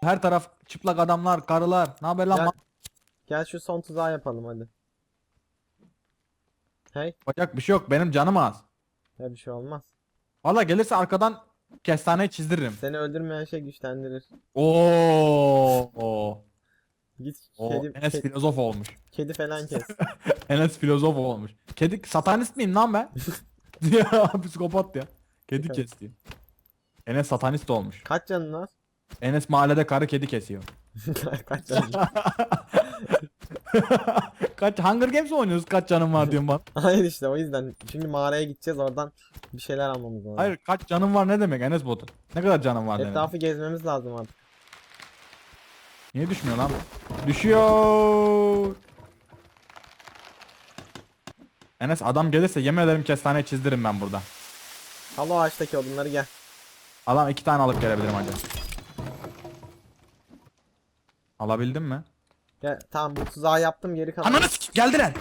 Her taraf çıplak adamlar, karılar. Ne haber lan? Gel. Gel şu son tuzağı yapalım hadi. Hey. Yapacak bir şey yok. Benim canım az. Ya bir şey olmaz. Valla gelirse arkadan kestaneyi çizdiririm. Seni öldürmeyen şey güçlendirir. Oo. Oo. Git Oo. kedi, Enes ke- filozof olmuş. kedi falan kes. Enes filozof olmuş. Kedi satanist miyim lan ben? ya psikopat ya. Kedi Evet. kes diyor. Enes satanist olmuş. Kaç canın var? Enes mahallede karı kedi kesiyor. Kaç canın var? kaç Hunger Games oynuyoruz? Kaç canım var diyorum bana. Hayır işte o yüzden. Çünkü mağaraya gideceğiz oradan bir şeyler almamız lazım. Hayır kaç canım var ne demek Enes botu? Ne kadar canım var demek. Etrafı gezmemiz lazım artık. Niye düşmüyor lan? Düşüyor. Enes adam gelirse yemin ederim kestane çizdiririm ben burada. Al o ağaçtaki odunları gel. Adam iki tane alıp gelebilirim hadi. Alabildim mi? Gel tamam bu tuzağı yaptım geri kalan. Ananı sikeyim geldiler.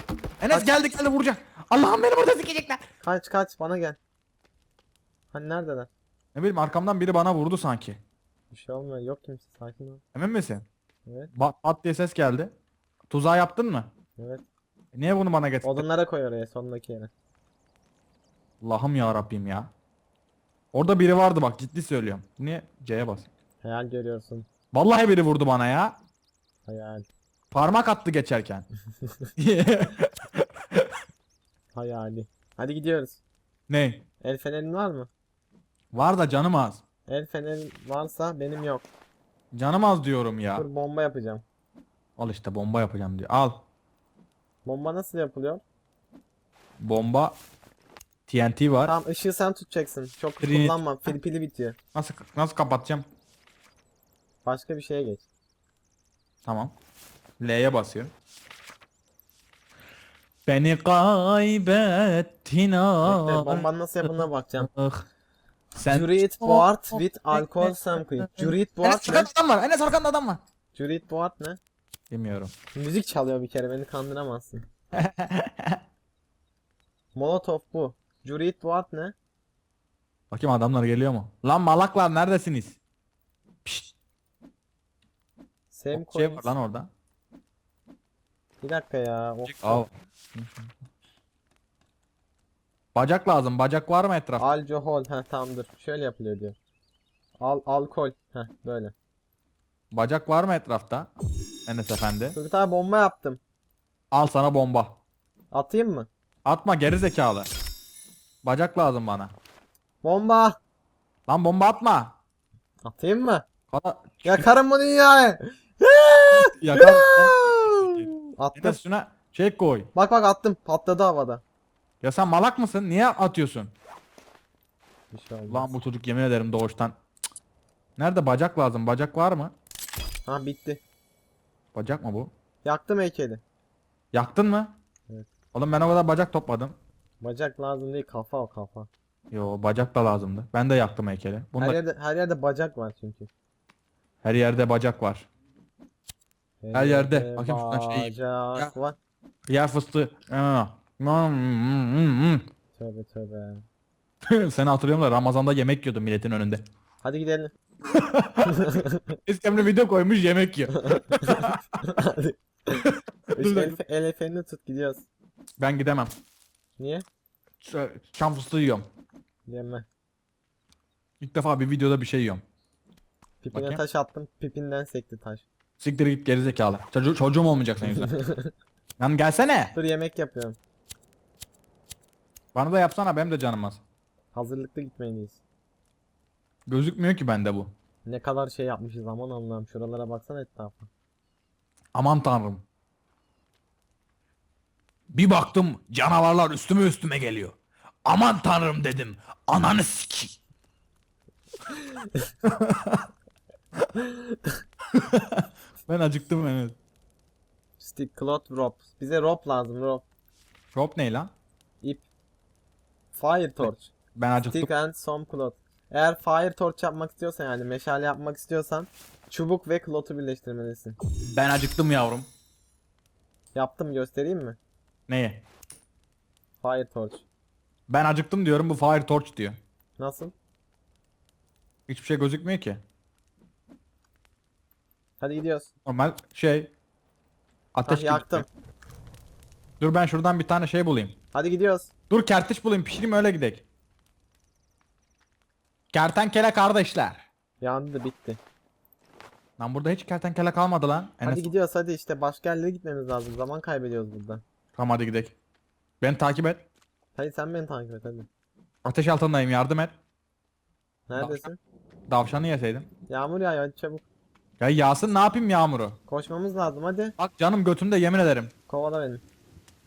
Enes Kaç- geldi geldi vuracak. Allah'ım beni burada sikecekler. Kaç kaç bana gel. Hani neredeler? Ne bileyim arkamdan biri bana vurdu sanki. Bir şey olmuyor yok kimse sakin ol. Emin misin? Evet Bat, pat diye ses geldi. Tuzağı yaptın mı? evet. E, Niye bunu bana getirdin? Odunlara koy oraya sondaki yere. Allah'ım ya Rabbim ya. Orada biri vardı bak ciddi söylüyorum. Niye? C'ye bas. Hayal görüyorsun. Vallahi biri vurdu bana ya. Hayal. Parmak attı geçerken. Hayali. Hadi gidiyoruz. ne? El fenerin var mı? Var da canım az. El fenerin varsa benim yok. Canım az diyorum ya. Dur bomba yapacağım. Al işte bomba yapacağım diyor. Al. Bomba nasıl yapılıyor? Bomba TNT var. Tamam ışığı sen tutacaksın. Çok Trinity. kullanma. Pil pili bitiyor. Nasıl nasıl kapatacağım? Başka bir şeye geç. Tamam. L'ye basıyorum. Beni kaybettin ah. bombanın nasıl yapıldığına bakacağım. Sen Jurit Board with alcohol sample. Jurit Board Enes ne? arkanda adam var. Enes arkanda adam var. Jurit Board ne? Bilmiyorum. Müzik çalıyor bir kere beni kandıramazsın. Molotov bu. Jurit Board ne? Bakayım adamlar geliyor mu? Lan malaklar neredesiniz? Pişt. Same Şey coins. var lan orada. Bir dakika ya. Of. Al. Bacak lazım. Bacak var mı etrafta? Alcohol. Heh tamamdır. Şöyle yapılıyor diyor. Al alkol. Heh böyle. Bacak var mı etrafta? Enes efendi. Bir tane bomba yaptım. Al sana bomba. Atayım mı? Atma geri zekalı. Bacak lazım bana. Bomba. Lan bomba atma. Atayım mı? Bana Yakarım bu dünyayı. Yakar. Attım. Enes şuna şey koy. Bak bak attım. Patladı havada. Ya sen malak mısın? Niye atıyorsun? Bir şey olmaz. Lan bu çocuk yemin ederim doğuştan. Cık. Nerede bacak lazım? Bacak var mı? Ha bitti. Bacak mı bu? Yaktım heykeli. Yaktın mı? Evet. Oğlum ben o kadar bacak topladım. Bacak lazım değil kafa o kafa. Yo bacak da lazımdı. Ben de yaktım heykeli. Bunda Her her, yerde her yerde bacak var çünkü. yerde bacak var. Her yerde. Bakayım şuradan şey- Bacak Ya. var. Yer fıstığı. Aa. Hmm, Tövbe tövbe. Seni hatırlıyorum da Ramazan'da yemek yiyordum milletin önünde. Hadi gidelim. İskemle video koymuş yemek yiyor. Hadi. Dakika. el, el tut gidiyoruz. Ben gidemem. Niye? Ç- Çam fıstığı yiyorum. Yeme. İlk defa bir videoda bir şey yiyorum. Pipine Bakayım. taş attım. Pipinden sekti taş. Siktir git gerizekalı. Çocuğu, çocuğum olmayacak senin yüzünden. Lan gelsene. Dur yemek yapıyorum. Bana da yapsana benim de canım az. Hazırlıklı gitmeliyiz. Gözükmüyor ki bende bu. Ne kadar şey yapmışız aman Allah'ım. Şuralara baksana etrafa. Aman tanrım. Bir baktım canavarlar üstüme üstüme geliyor. Aman tanrım dedim. Ananı siki. ben acıktım evet. Stick cloth rope. Bize rope lazım rope. Rob ne lan? İp. Fire torch. Ben acıktım. Stick and some cloth. Eğer fire torch yapmak istiyorsan yani meşale yapmak istiyorsan çubuk ve cloth'u birleştirmelisin. Ben acıktım yavrum. Yaptım göstereyim mi? Neye? Fire torch. Ben acıktım diyorum bu fire torch diyor. Nasıl? Hiçbir şey gözükmüyor ki. Hadi gidiyoruz. Normal şey. Ateş Hah, gibi. yaktım. Dur ben şuradan bir tane şey bulayım. Hadi gidiyoruz. Dur kertiç bulayım pişireyim öyle gidek. Kertenkele kardeşler. Yandı da bitti. Lan burada hiç kertenkele kalmadı lan. Enes. Hadi gidiyoruz hadi işte başka yerlere gitmemiz lazım. Zaman kaybediyoruz burada. Tamam hadi gidek. Beni takip et. Hadi sen beni takip et hadi. Ateş altındayım yardım et. Neredesin? Davşanı yeseydim. Yağmur yağıyor hadi çabuk. Ya yağsın ne yapayım yağmuru? Koşmamız lazım hadi. Bak canım götümde yemin ederim. Kovala beni.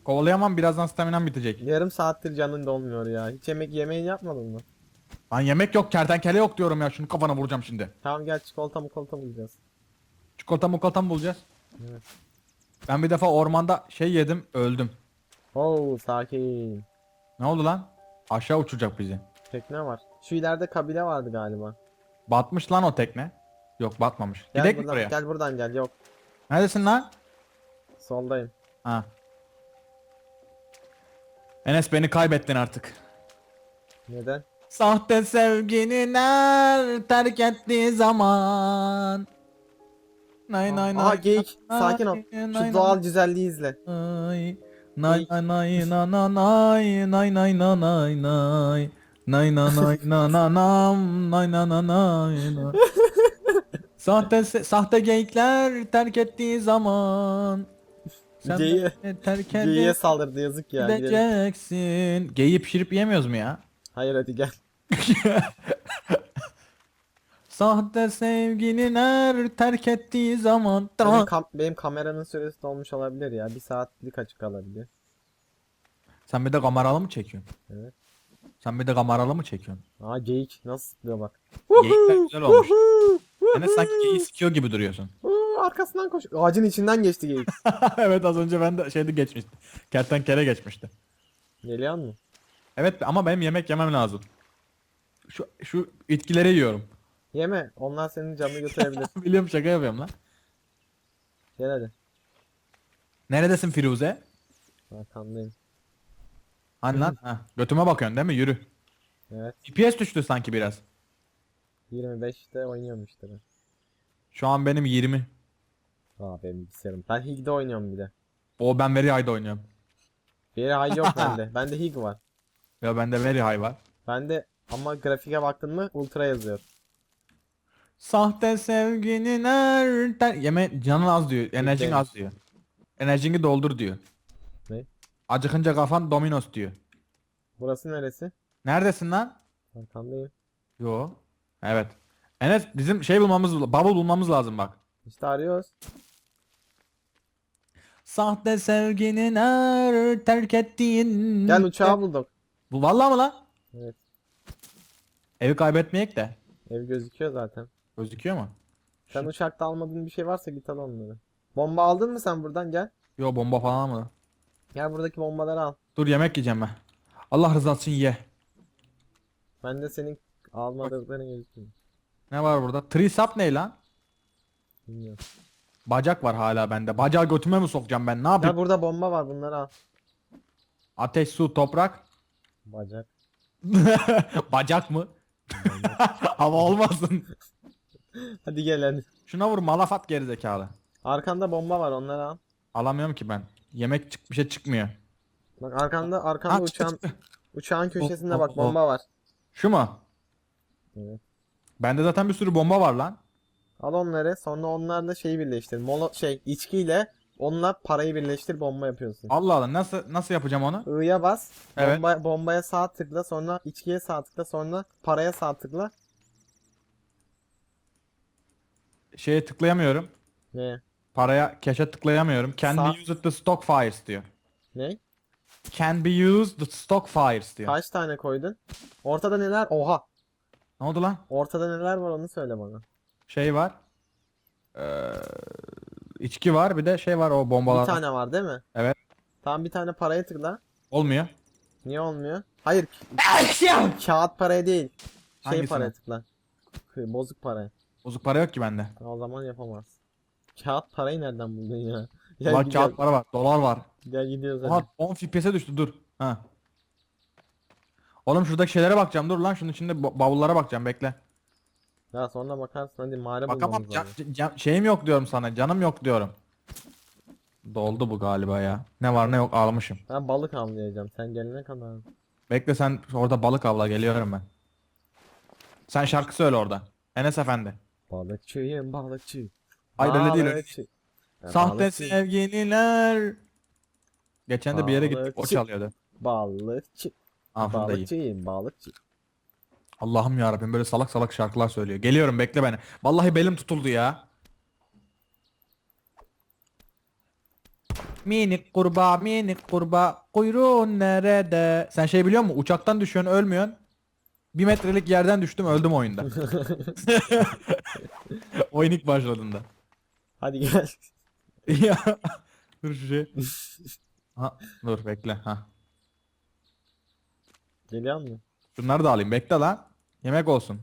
Kovalayamam birazdan staminam bitecek. Yarım saattir canın dolmuyor ya. Hiç yemek yemeğini yapmadın mı? Lan yemek yok kertenkele yok diyorum ya şunu kafana vuracağım şimdi. Tamam gel çikolata mukolata bulacağız. Çikolata mukolata mı bulacağız? Evet. Ben bir defa ormanda şey yedim öldüm. Oo sakin. Ne oldu lan? Aşağı uçacak bizi. Tekne var. Şu ileride kabile vardı galiba. Batmış lan o tekne. Yok batmamış. Gel Gidek mi buradan, oraya? gel buradan gel. Yok. Neredesin lan? Soldayım. Ha. Enes beni kaybettin artık. Neden? Sahte sevginin er terk ettiği zaman. Nay nay nay. Aha geyik. nay, Sakin ol. nay, Şu nay, doğal güzelliği izle. Nay nay nay nay na na nay nay nay na nay nay nay na nay na na nam nay na na nay na Sahte sahte geyikler terk ettiği zaman sen terk Geyiğe edip saldırdı yazık ya. Gideceksin. Geyiği pişirip yemiyoruz mu ya? Hayır hadi gel. Sahte sevginin er terk ettiği zaman Benim, Tamam. kam- benim kameranın süresi dolmuş olabilir ya. Bir saatlik açık kalabilir. Sen bir de kameralı mı çekiyorsun? Evet. Sen bir de kameralı mı çekiyorsun? Aa geyik nasıl sıplıyor bak. Geyikler güzel olmuş. Enes sanki geyiği sikiyor gibi duruyorsun. Arkasından koş. Ağacın içinden geçti geyik. evet az önce ben de şeyde geçmişti. Kertenkele geçmişti. Geliyor mu? Evet ama benim yemek yemem lazım. Şu şu itkileri yiyorum. Yeme. Onlar senin canını götürebilir. Biliyorum şaka yapıyorum lan. Gel hadi. Neredesin Firuze? Arkandayım. Hani lan? Ha, götüme bakıyorsun değil mi? Yürü. Evet. GPS düştü sanki biraz. 25'te oynuyorum işte ben. Şu an benim 20. Aa benim bilgisayarım. Ben Hig'de oynuyorum bir de. O ben Very High'da oynuyorum. Yere High yok bende. Bende Hig var. Ya bende Very High var. Bende ama grafike baktın mı Ultra yazıyor. Sahte sevginin er ter... Yeme canın az diyor. Enerjin az diyor. Enerjini doldur diyor. Acıkınca kafan Dominos diyor. Burası neresi? Neredesin lan? Arkandayım. Yo. Evet. Enes bizim şey bulmamız, bubble bulmamız lazım bak. İşte arıyoruz. Sahte sevginin er terk ettiğin... Gel uçağı bulduk. Bu vallahi mı lan? Evet. Evi kaybetmeyek de. Ev gözüküyor zaten. Gözüküyor mu? Sen uçakta almadığın bir şey varsa git al onları. Bomba aldın mı sen buradan gel. Yo bomba falan mı? Gel buradaki bombaları al. Dur yemek yiyeceğim ben. Allah rızası için ye. Ben de senin almadıkların gözüküyor. Ne var burada? Trisap ne lan? Bilmiyorum. Bacak var hala bende. Bacağı götüme mi sokacağım ben? Ne yapayım? burada bomba var bunları al. Ateş, su, toprak. Bacak. Bacak mı? Ama olmasın. Hadi gel hadi. Şuna vur malafat gerizekalı. Arkanda bomba var onları al. Alamıyorum ki ben. Yemek çık bir şey çıkmıyor. Bak arkanda arkanda Ha, çıktı, uçağın çıktı. uçağın köşesinde oh, bak oh. bomba var. Şu mu? Evet. Bende zaten bir sürü bomba var lan. Al onları sonra onlarla şeyi birleştir. Molo şey içkiyle onunla parayı birleştir bomba yapıyorsun. Allah Allah nasıl nasıl yapacağım onu? I'ya bas. Evet. Bomba, bombaya sağ tıkla sonra içkiye sağ tıkla sonra paraya sağ tıkla. Şeye tıklayamıyorum. Ne? Paraya cash'e tıklayamıyorum. Can Sağ- be used the stock fires diyor. Ne? Can be used the stock fires diyor. Kaç tane koydun? Ortada neler? Oha. Ne oldu lan? Ortada neler var onu söyle bana. Şey var. Ee, içki var bir de şey var o bombalar. Bir tane var değil mi? Evet. Tamam bir tane paraya tıkla. Olmuyor. Niye olmuyor? Hayır. Kağıt paraya değil. Şey Hangisine? paraya tıkla. Bozuk paraya. Bozuk para yok ki bende. O zaman yapamaz. Kağıt parayı nereden buldun ya? Gel, Ulan kağıt para var. Dolar var. gel gidiyoruz hadi. Oha 10 FPS'e düştü dur. Ha. Oğlum şuradaki şeylere bakacağım dur lan şunun içinde ba- bavullara bakacağım bekle. Ya sonra bakarsın hadi mağara Bakamam. bulmamız Can- lazım. can- şeyim yok diyorum sana. Canım yok diyorum. Doldu bu galiba ya. Ne var ne yok almışım. Ben balık avlayacağım sen gelene kadar. Bekle sen orada balık avla geliyorum ben. Sen şarkı söyle orada. Enes Efendi. Balıkçıyım balıkçı. Hayır öyle değil. öyle. Ya Sahte balıkçı, sevgililer. Geçen de bir yere gittik o Balıkçı. çalıyordu. Balıkçı. Aferin dayı. Balıkçıyım balıkçı. Allah'ım ya Rabbim böyle salak salak şarkılar söylüyor. Geliyorum bekle beni. Vallahi belim tutuldu ya. Minik kurbağa minik kurbağa kuyruğun nerede? Sen şey biliyor musun? Uçaktan düşüyorsun ölmüyorsun. Bir metrelik yerden düştüm öldüm oyunda. Oyun ilk başladığında. Hadi gel. ya dur şu şey. Ha, dur bekle ha. Geliyor mu? Şunları da alayım bekle lan. Yemek olsun.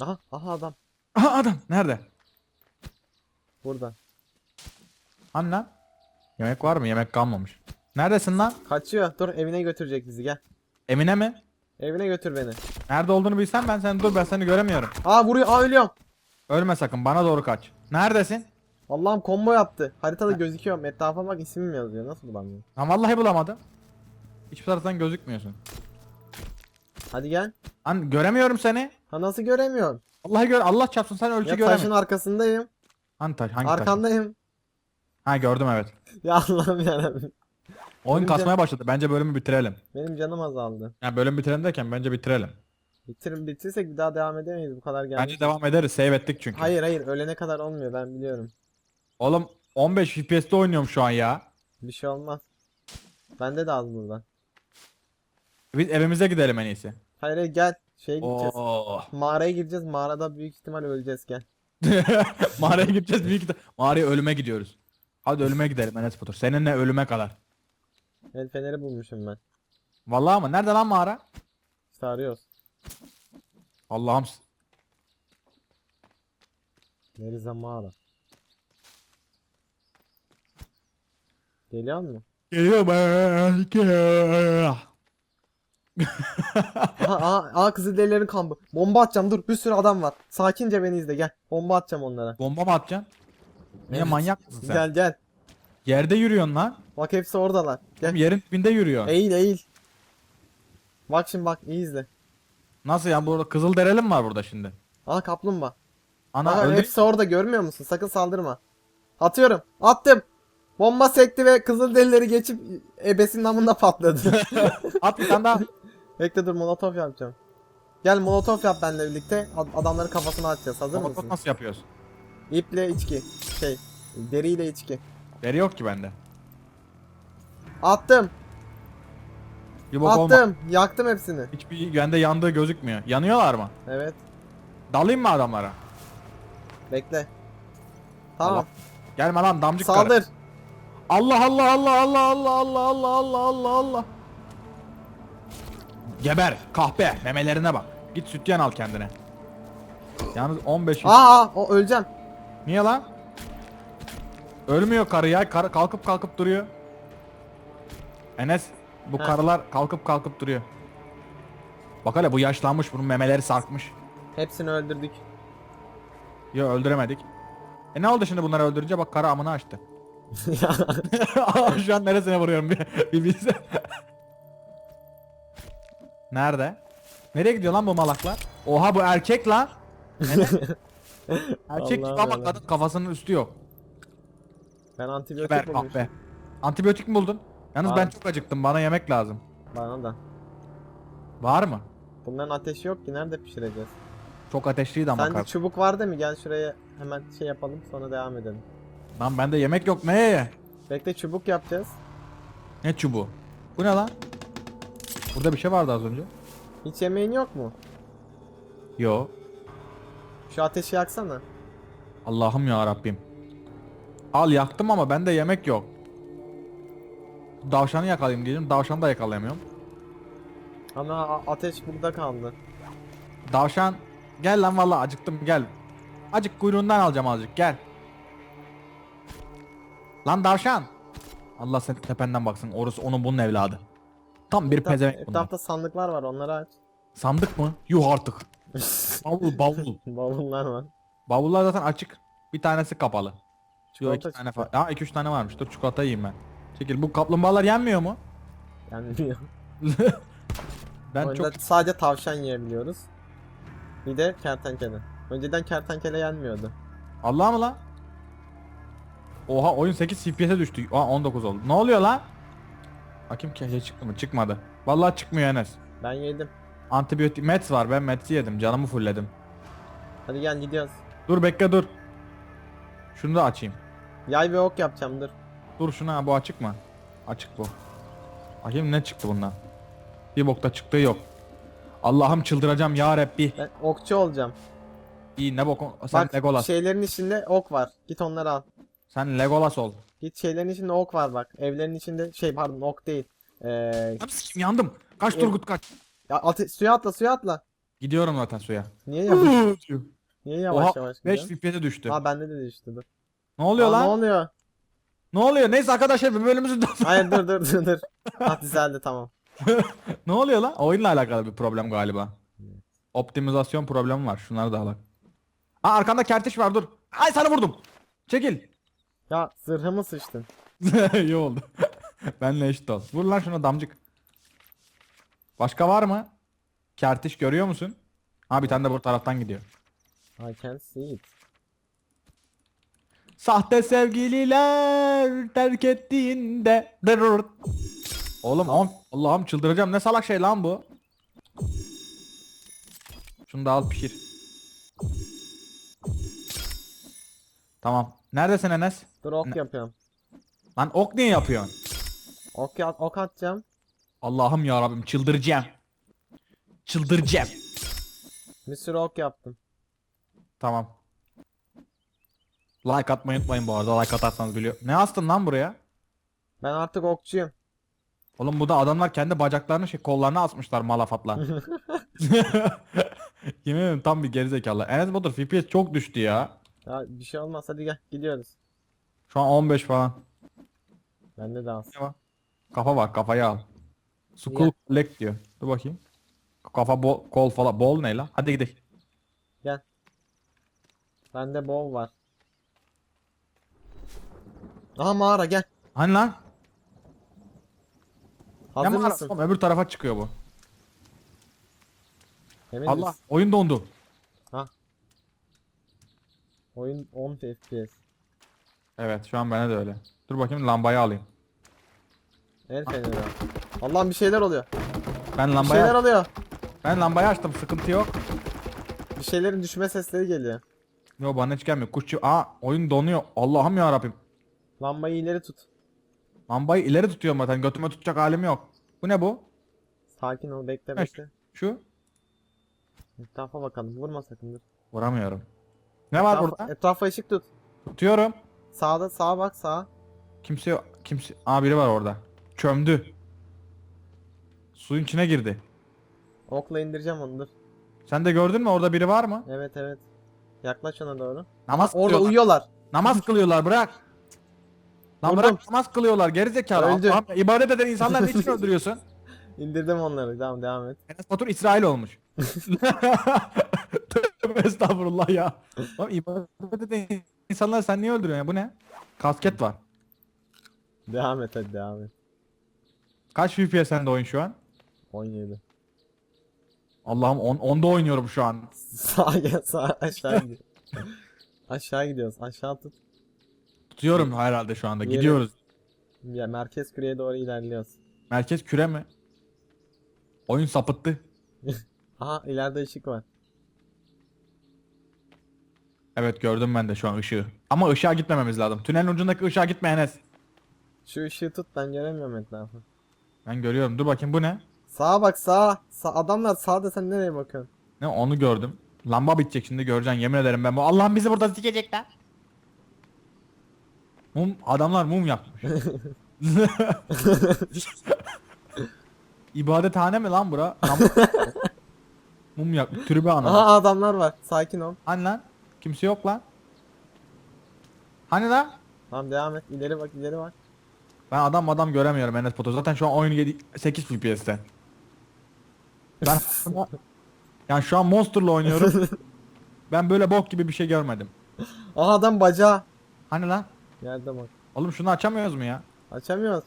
Aha aha adam. Aha adam nerede? Burada. Hani lan? Yemek var mı? Yemek kalmamış. Neredesin lan? Kaçıyor. Dur evine götürecek bizi gel. Emine mi? Evine götür beni. Nerede olduğunu bilsem ben seni dur ben seni göremiyorum. Aa vuruyor. Aa ölüyorum. Ölme sakın bana doğru kaç. Neredesin? Allah'ım combo yaptı. Haritada gözüküyor. Etrafa bak ismim yazıyor. Nasıl bulamıyorum? Ha vallahi bulamadım. Hiçbir taraftan gözükmüyorsun. Hadi gel. Lan göremiyorum seni. Ha nasıl göremiyorsun? Vallahi gör Allah çarpsın sen ölçü Ya taşın göremiyorsun. arkasındayım. Hangi taş? Hangi taş? Arkandayım. Ha gördüm evet. Ya Allah'ım yarabbim. Oyun Benim kasmaya başladı. Bence bölümü bitirelim. Benim canım azaldı. Yani bölüm bitirelim derken bence bitirelim. Bitir, bitirsek bir daha devam edemeyiz bu kadar gelmiş. Bence devam ederiz. Save ettik çünkü. Hayır hayır ölene kadar olmuyor ben biliyorum. Oğlum 15 FPS'te oynuyorum şu an ya. Bir şey olmaz. Bende de az burada. Biz evimize gidelim en iyisi. Hayır hayır gel. Şeye gideceğiz. Oo. Mağaraya gireceğiz. Mağarada büyük ihtimal öleceğiz gel. Mağaraya gideceğiz büyük ihtimal. Mağaraya ölüme gidiyoruz. Hadi ölüme gidelim Enes Batur. Seninle ölüme kadar. El feneri bulmuşum ben. Vallahi ama nerede lan mağara? İşte arıyoruz. Allah'ım. s- Nerize mağara. Geliyor mu? Geliyor ben. Aha, aha, aha Kızılderililerin kampı. Bomba atacağım dur bir sürü adam var. Sakince beni izle gel. Bomba atacağım onlara. Bomba mı atacaksın? Niye Evet. manyak mısın sen? Gel gel. Yerde yürüyorsun lan. Bak hepsi oradalar. Gel. Yerin dibinde yürüyorsun. Eğil eğil. Bak şimdi bak iyi izle. Nasıl ya burada kızıl dereli mi var burada şimdi? Aha kaplumbağa. Ana Aha hepsi orada görmüyor musun? Sakın saldırma. Atıyorum. Attım. Bomba sekti ve Kızılderilileri geçip ebesinin namında patladı. At bir tane daha. Bekle dur molotof yapacağım. Gel molotof yap benimle birlikte. Ad- Adamların kafasına atacağız. Hazır Molotof mısın? nasıl yapıyoruz? İple içki. Şey. Deriyle içki. Deri yok ki bende. Attım. Bir bok olma. Attım. Yaktım hepsini. Hiçbir bende yandığı gözükmüyor. Yanıyorlar mı? Evet. Dalayım mı adamlara? Bekle. Tamam. Gelme lan damcık karı. Saldır. Allah Allah Allah Allah Allah Allah Allah Allah Allah Allah. Geber kahpe memelerine bak. Git sütyen al kendine. Yalnız 15 Aa, aa o öleceğim. Niye lan? Ölmüyor karı ya. Karı kalkıp kalkıp duruyor. Enes bu Heh. karılar kalkıp kalkıp duruyor. Bak hele bu yaşlanmış bunun memeleri sarkmış. Hepsini öldürdük. Ya öldüremedik. E ne oldu şimdi bunları öldürünce bak karı amını açtı. Ya, Şu an neresine vuruyorum bir, bir bilse. Nerede? Nereye gidiyor lan bu malaklar? Oha bu erkek lan. Enes. erkek Allah'ım ama kadın kafasının üstü yok. ben antibiyotik Ver bulmuşum. kahpe. Antibiyotik mi buldun? Yalnız Var. ben çok acıktım. Bana yemek lazım. Bana da. Var mı? Bunların ateşi yok ki nerede pişireceğiz? Çok ateşliydi ama Sende kar. çubuk var değil mi? Gel şuraya hemen şey yapalım sonra devam edelim. Lan bende yemek yok. Ne ye? Bekle çubuk yapacağız. Ne çubuğu? Bu ne lan? Burada bir şey vardı az önce. Hiç yemeğin yok mu? Yo. Şu ateşi yaksana. Allah'ım ya Rabbim. Al yaktım ama bende yemek yok. Davşanı yakalayayım dedim. Davşanı da yakalayamıyorum. Ana ateş burada kaldı. Davşan gel lan vallahi acıktım gel. Acık kuyruğundan alacağım azıcık gel. Lan davşan. Allah senin tependen baksın. Orası onun bunun evladı. Tam bir Etraf- pezevenk bunlar. Etrafta sandıklar var onları aç. Sandık mı? Yuh artık. Bavul bavul. Bavullar var. Bavullar zaten açık. Bir tanesi kapalı. Çikolata iki tane falan. Ha iki üç tane varmış. Dur çikolata yiyeyim ben. Çekil bu kaplumbağalar yenmiyor mu? Yani ben Oyunda çok sadece tavşan yiyebiliyoruz. Bir de kertenkele. Önceden kertenkele yenmiyordu. Allah mı lan? Oha oyun 8 FPS'e düştü. Aa 19 oldu. Ne oluyor lan? Hakim kehye çıktı mı? Çıkmadı. Vallahi çıkmıyor Enes. Ben yedim. Antibiyotik Mets var. Ben Mets'i yedim. Canımı fullledim. Hadi gel gidiyoruz. Dur bekle dur. Şunu da açayım. Yay ve ok yapacağım dur. Dur şuna bu açık mı? Açık bu. Bakayım ne çıktı bundan? Bir bokta çıktığı yok. Allah'ım çıldıracağım ya Rabbi. Ben okçu olacağım. İyi ne bok sen bak Legolas. şeylerin içinde ok var. Git onları al. Sen Legolas ol. Git şeylerin içinde ok var bak. Evlerin içinde şey pardon ok değil. Ee, Lan sikim yandım. Kaç Evet. Turgut kaç. ya ate- suya atla suya atla. Gidiyorum zaten suya. Niye yavaş? Niye yavaş Oha yavaş 5 gidiyorsun? FPS'e düştü. Ha bende de düştü dur. Ne oluyor Aa, lan? Ne oluyor? Ne oluyor? Neyse arkadaşlar bir bölümümüzü Hayır dur dur dur dur. Ha düzeldi tamam. Ne oluyor lan? Oyunla alakalı bir problem galiba. Optimizasyon problemi var. Şunları da alak. Aa arkanda kertiş var dur. Ay sana vurdum. Çekil. Ya zırhımı sıçtın. İyi oldu. Benle eşit ol. Vur lan şuna damcık. Başka var mı? Kertiş görüyor musun? Ha bir tane de bu taraftan gidiyor. I can see it. Sahte sevgililer terk ettiğinde Dırırt. Oğlum am- Allah'ım çıldıracağım ne salak şey lan bu Şunu da al pişir Tamam Neredesin Enes? Dur ok Ne? yapıyorum. Lan ok niye yapıyorsun? Ok, at, ok atacağım. Allah'ım ya Rabbim çıldıracağım Çıldıracağım Bir sürü ok yaptım. Tamam Like atmayı unutmayın bu arada like atarsanız biliyor Ne astın lan buraya? Ben artık okçuyum. Oğlum bu da adamlar kendi bacaklarını şey kollarına asmışlar malafatla. Yemin ederim tam bir gerizekalı. Enes Batur FPS çok düştü ya. Ya bir şey olmaz hadi gel gidiyoruz. Şu an 15 falan. Bende de az. Kafa var kafayı al. Niye? collect diyor. Dur bakayım. Kafa bol, kol falan. Bol ne la? Hadi gidelim. Gel. Bende bol var. Aha mağara gel. Hani lan? Hazır ne mağarası mısın? oğlum? Öbür tarafa çıkıyor bu. Emin Allah misin? oyun dondu. Oyun 10 FPS. Evet şu an bana da öyle. Dur bakayım lambayı alayım. El feneri al. Allah'ım bir şeyler oluyor. Ben Bir lambayı şeyler oluyor. ben lambayı açtım sıkıntı yok. Bir şeylerin düşme sesleri geliyor. Yo bana hiç gelmiyor. Kuşçu aa oyun donuyor. Allah'ım ya Rabbim. Lambayı ileri tut. Lambayı ileri tutuyorum zaten. Götüme tutacak halim yok. Bu ne bu? Sakin ol bekle Evet. bekle. Şu. Etrafa bakalım. Vurma sakın dur. Vuramıyorum. Ne var Etrafa, burada? etrafa ışık tut. Tutuyorum. Sağda sağa bak sağa. Kimse yok. Kimse. Aa biri var orada. Çömdü. Suyun içine girdi. Okla indireceğim onu dur. Sen de gördün mü orada biri var mı? Evet evet. Yaklaş ona doğru. Namaz Orada kılıyorlar. uyuyorlar. Namaz kılıyorlar bırak. Lan Vurdum. bırak namaz kılıyorlar gerizekalı. Öldü. Allah'ım, ibadet eden insanları niçin öldürüyorsun? İndirdim onları. Devam devam et. Enes Batur İsrail olmuş. Tövbe estağfurullah ya. Oğlum ibadet eden insanları sen niye öldürüyorsun ya? Bu ne? Kasket var. Devam et hadi devam et. Kaç FPS sende oyun şu an? 17. Allah'ım 10 onda oynuyorum şu an. Sağa gel sağa aşağı gidiyor. aşağı gidiyoruz. Aşağı tut. Tutuyorum herhalde şu anda. Yere- Gidiyoruz. Ya merkez küreye doğru ilerliyoruz. Merkez küre mi? Oyun sapıttı. Aha ileride ışık var. Evet gördüm ben de şu an ışığı. Ama ışığa gitmememiz lazım. Tünelin ucundaki ışığa gitme Enes. Şu ışığı tut ben göremiyorum etrafı. Ben görüyorum. Dur bakayım bu ne? Sağa bak sağa. Sa adamlar sağda sen nereye bakıyorsun? Ne onu gördüm. Lamba bitecek şimdi göreceksin yemin ederim ben bu. Allah'ım bizi burada sikecekler. Mum adamlar mum yapmış. İbadethane mi lan bura? Mum yapmış. Türbe ana. Aha adamlar var. Sakin ol. Hani lan? Kimse yok lan. Hani lan? Tamam devam et. İleri bak ileri bak. Ben adam adam göremiyorum Enes Batur. Zaten şu an oyun 7 8 FPS'te. Ben Yani şu an Monster'la oynuyorum. ben böyle bok gibi bir şey görmedim. Aha adam bacağı. Hani lan? Yerde bak. Oğlum şunu açamıyoruz mu ya? Açamıyoruz.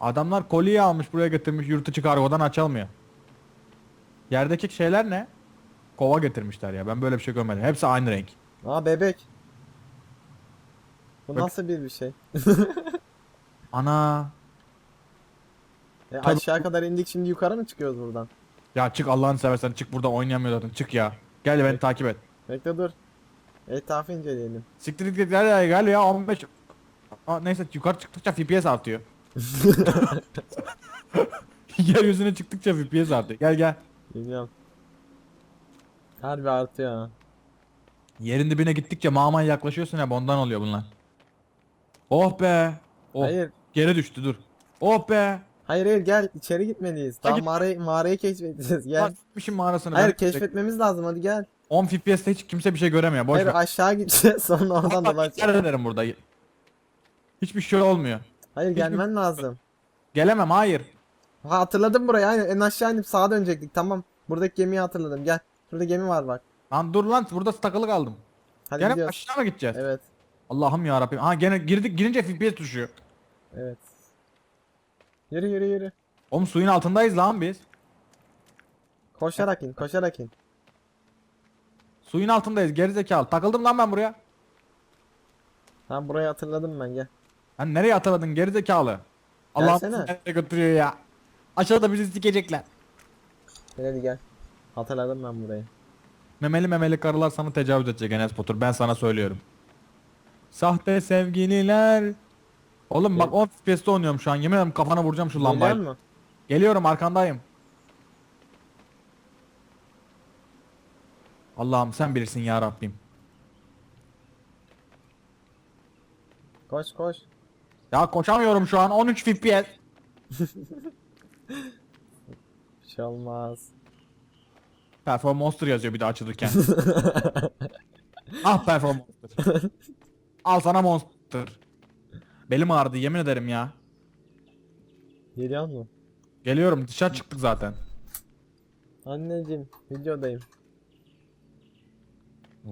Adamlar kolyeyi almış buraya getirmiş yurt içi kargodan açılmıyor. Yerdeki şeyler ne? Kova getirmişler ya ben böyle bir şey görmedim. Hepsi aynı renk. Aa bebek. Bu Bak. nasıl bir bir şey? Ana. E, Tabii. aşağı kadar indik şimdi yukarı mı çıkıyoruz buradan? Ya çık Allah'ını seversen çık burada oynayamıyor zaten çık ya. Gel beni takip et. Bekle dur. Etrafı inceleyelim. Siktir git gel ya gel ya 15. Aa, neyse yukarı çıktıkça FPS artıyor. Yeryüzüne çıktıkça FPS artıyor. Gel gel. Bilmiyorum. Harbi artıyor ha. Yerin dibine gittikçe mağmaya yaklaşıyorsun ya ondan oluyor bunlar. Oh be. Oh. Hayır. Geri düştü dur. Oh be. Hayır hayır gel içeri gitmeliyiz. Daha git. mağarayı, mağarayı keşfedeceğiz gel. Gitmişim mağarasını. Hayır keşfetmemiz lazım hadi gel. 10 FPS'te hiç kimse bir şey göremiyor. Boş Hayır ver. aşağı gideceğiz sonra oradan Bak, dolaş. intihar ederim burada. Hiçbir şey olmuyor. Hayır gelmen lazım. Gelemem hayır. Ha hatırladım burayı aynen en aşağı inip sağa dönecektik tamam. Buradaki gemiyi hatırladım gel. Şurada gemi var bak. Lan dur lan burada takılı kaldım. Hadi Gene gidiyoruz. aşağı mı gideceğiz? Evet. Allah'ım ya Rabbim. Ha gene girdik girince FPS düşüyor. Evet. Yürü yürü yürü. Oğlum suyun altındayız lan biz. Koşarak in koşarak in. Suyun altındayız gerizekalı. Takıldım lan ben buraya. Ha burayı hatırladım ben gel. Lan nereye atıladın gerizekalı? Allah'ım Gelsene. nereye götürüyor ya. Aşağıda bizi sikecekler. Gel hadi gel. Hatırladım ben burayı. Memeli memeli karılar sana tecavüz edecek Enes Batur. Ben sana söylüyorum. Sahte sevgililer. Oğlum bak 10 FPS'te oynuyorum şu an. Yemin ederim kafana vuracağım şu lambayı. Geliyorum arkandayım. Allah'ım sen bilirsin ya Rabbim. Koş koş. Ya koşamıyorum şu an 13 FPS. Bir şey olmaz. Perform Monster yazıyor bir de açılırken. ah Perform Monster. Al sana Monster. Belim ağrıdı yemin ederim ya. Geliyor mu? Geliyorum dışarı çıktık zaten. Anneciğim videodayım.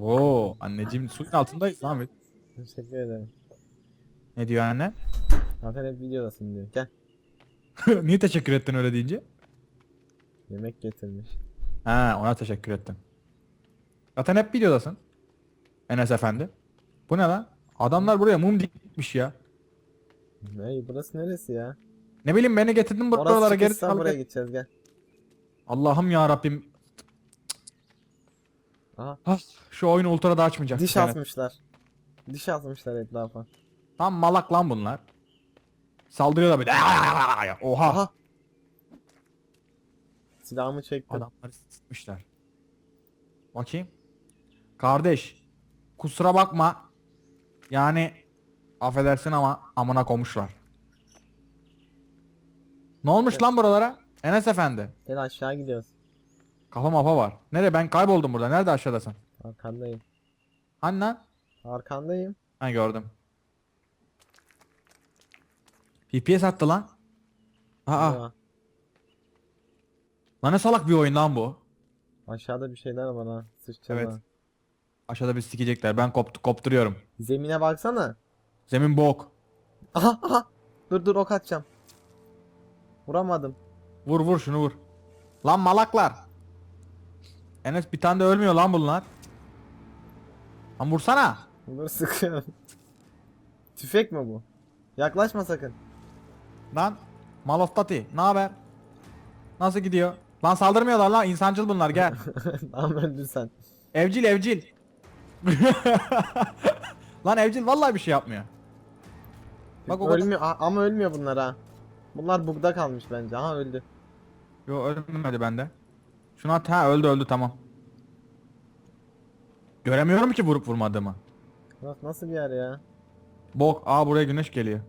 Oo anneciğim suyun altındayız biz. Teşekkür ederim. Ne diyor anne? Zaten hep videodasın diyor. Gel. Niye teşekkür ettin öyle deyince? Yemek getirmiş. Ha ona teşekkür ettim. Zaten hep videodasın. Enes efendi. Bu ne lan? Adamlar buraya mum dikmiş ya. Hey burası neresi ya? Ne bileyim beni getirdin Orası buralara geri çıkışsa buraya gideceğiz gel. Allah'ım ya Rabbim. Aha. Ah, şu oyunu ultra'da açmayacak. Diş Yani. asmışlar. Diş asmışlar etrafa. Tam malak lan bunlar. Saldırıyorlar böyle. Oha. Aha. Silahımı çektim. Adamları sıkmışlar. Bakayım. Kardeş. Kusura bakma. Yani affedersin ama amına komuşlar. Ne olmuş lan buralara? Enes efendi. Gel aşağı gidiyoruz. Kafa mafa var. Nereye ben kayboldum burada. Nerede aşağıdasın? Arkandayım. Hani lan? Arkandayım. Ha gördüm. FPS attı lan. Aa, lan ne salak bir oyun lan bu. aşağıda bir şeyler var ha. Sıçacağız Evet. ha. Aşağıda bir sikecekler. Ben koptu, kopturuyorum. Zemine baksana. Zemin bok. Aha aha. Dur dur ok atacağım. Vuramadım. Vur vur şunu vur. Lan malaklar. Enes bir tane de ölmüyor lan bunlar. Lan vursana. Dur sıkıyorum. Tüfek mi bu? Yaklaşma sakın. Lan Malostati ne haber? Nasıl gidiyor? Lan saldırmıyorlar lan insancıl bunlar gel. tamam öldün sen. evcil evcil. lan evcil vallahi bir şey yapmıyor. Bak o kadar. ölmüyor A- ama ölmüyor bunlar ha. Bunlar bugda kalmış bence. Aha öldü. Yo ölmedi bende. Şunu at ha öldü öldü tamam. Göremiyorum ki vurup vurmadığımı. Bak nasıl bir yer ya? Bok aa buraya güneş geliyor.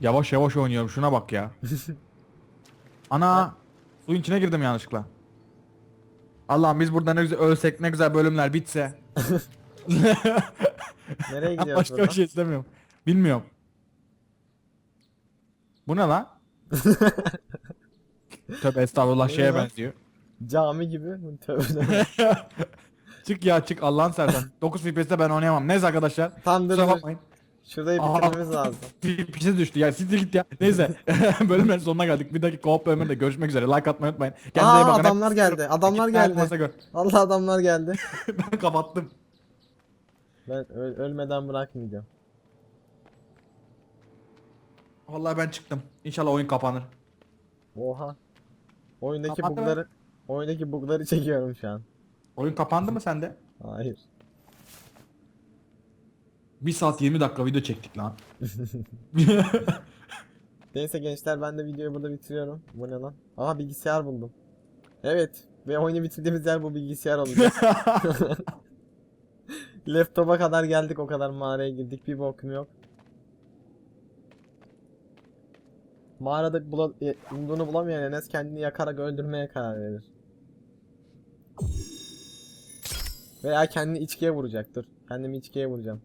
Yavaş yavaş oynuyorum şuna bak ya. Ana suyun içine girdim yanlışlıkla. Allah'ım biz burada ne güzel ölsek ne güzel bölümler bitse. Nereye gidiyoruz Başka bir buradan? şey istemiyorum. Bilmiyorum. Bu ne lan? Tövbe estağfurullah şeye benziyor. Cami gibi. Tövbe. çık ya çık Allah'ın sersen. 9 FPS'te ben oynayamam. Neyse arkadaşlar. Tam dur Kusura bakmayın. Şurayı bitirmemiz lazım. FPS'e düştü ya. Siktir git ya. Neyse. Bölümlerin sonuna geldik. Bir dakika co-op bölümünde görüşmek üzere. Like atmayı unutmayın. Kendinize iyi Aa bakın. adamlar geldi. Adamlar geldi. gör. Allah adamlar geldi. ben kapattım. Ben öl- ölmeden bırakmayacağım. Vallahi ben çıktım. İnşallah oyun kapanır. Oha. Oyundaki Kapattı mı? bugları oyundaki bugları çekiyorum şu an. Oyun kapandı mı sende? Hayır. 1 saat 20 dakika video çektik lan. Neyse gençler ben de videoyu burada bitiriyorum. Bu ne lan? Aha bilgisayar buldum. Evet. Ve oyunu bitirdiğimiz yer bu bilgisayar olacak. Laptopa kadar geldik o kadar mağaraya girdik bir bokum yok. Mağarada bula, e, umduğunu bulamayan Enes kendini yakarak öldürmeye karar verir. Veya kendini içkiye vuracak dur. Kendimi içkiye vuracağım.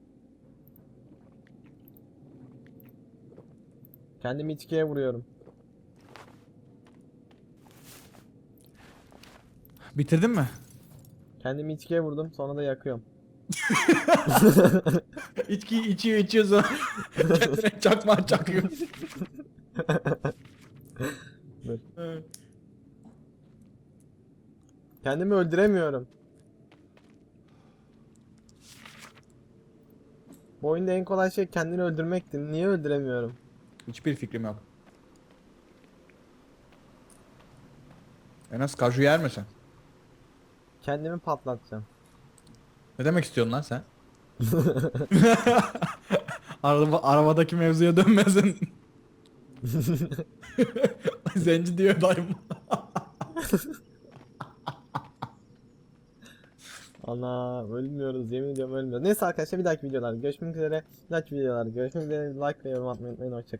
Kendimi içkiye vuruyorum. Bitirdin mi? Kendimi içkiye vurdum sonra da yakıyorum. İçki içiyor içiyor sonra kendine çakma çakıyor. Dur. Kendimi öldüremiyorum. Bu oyunda en kolay şey kendini öldürmekti. Niye öldüremiyorum? Hiçbir fikrim yok. Enes kaju yer misin? Kendimi patlatacağım. Ne demek istiyorsun lan sen? Araba, arabadaki mevzuya dönmesin. Zenci diyor dayım. Ana ölmüyoruz yemin ediyorum ölmüyoruz. Neyse arkadaşlar bir dahaki videolarda görüşmek üzere. Bir dahaki videolarda görüşmek üzere. Like ve yorum atmayı unutmayın. Hoşçakalın.